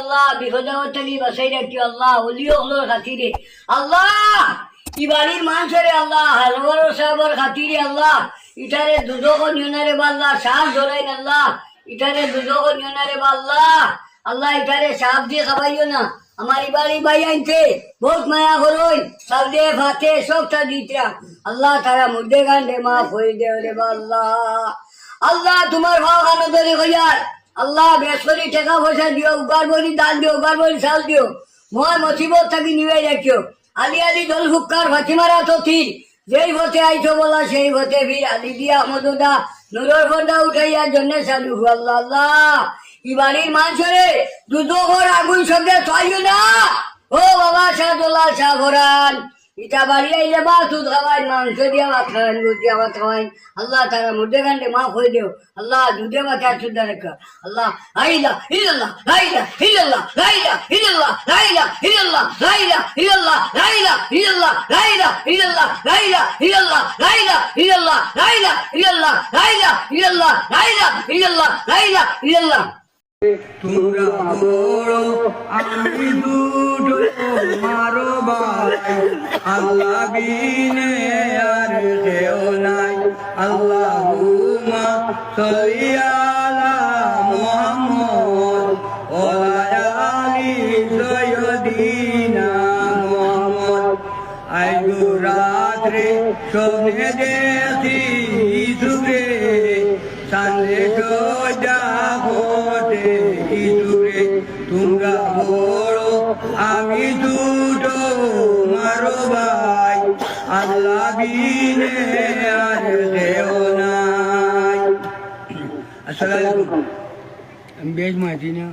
আল্লাহ আল্লাহ অলিও হলো খাতিরে। আল্লাহ! ই বাড়ির মানুষেরে আল্লাহ সাহেবর খাতিরে আল্লাহ। ইটারে দুধক নিয়নারে সাপ ধরাই আল্লাহ। ইটারে দুধক নিয়নারে আল্লাহ। ইটারে দিয়ে খাবাইও না। আমার বাড়ি বাই আনছে বহুত মায়া করুন। সব দিয়ে ভাতে সবটা দিতরা আল্লাহ তারা মুদ্দে গান্ডে মাফ হয়ে দেও রে আল্লাহ। তোমার ভাও কানো আল্লাহ বেসরি টাকা পয়সা দিও উগার বলি দাল দিও উগার বলি চাল দিও। মই মসিবত থাকি নিবে রাখিও। আলি আলি দল হুক্কার ফাতিমারা তো থির যেই ভোটে আইছো বলা, সেই ভোটে ফির আলি দিয়া মধুদা নুরর ফোনটা উঠাইয়ার জন্য হু আল্লাহ আল্লাহ। ই বাড়ির মানুষরে দুধ ঘর আগুন সঙ্গে চাইও না। ও বাবা শাহদুল্লাহ শাহ ভরান ইটা বাড়ি আইলে বা দুধ খাওয়াই মাংস দিয়া ভাত খাওয়াই দুধ দিয়া ভাত খাওয়াই আল্লাহ তারা মুদ্দে গান্ডে মাফ হয়ে দেও আল্লাহ দুধে বাচ্চা সুদ্ধা রেখা আল্লাহ লাইলা ইল্লাল্লাহ লাইলা ইল্লাল্লাহ লাইলা ইল্লাল্লাহ লাইলা ইল্লাল্লাহ লাইলা ইল্লাল্লাহ লাইলা ইল্লাল্লাহ লাইলা ইল্লাল্লাহ লাইলা ইল্লাল্লাহ লাইলা ইল্লাল্লাহ লাইলা ইল্লাল্লাহ লাইলা ইল্লাল্লাহ লাইলা ইল্লাল্লাহ লাইলা ইল্লাল্লাহ তোমরা আমি দুটো মারো ভাই আল্লাহ বিনে আর কেউ নাই। আল্লাহুম্মা সাল্লি আলা মুহাম্মদ। ওয়া আলি সাইয়্যিদিনা মুহাম্মদ। আইগো রাত্রে স্বপ্নে দেখি সুরে সান্দে আমি দুটো আল্লাহ বিনে আর দেও নাই আসসালামু আলাইকুম আমি বেশ মাঝি না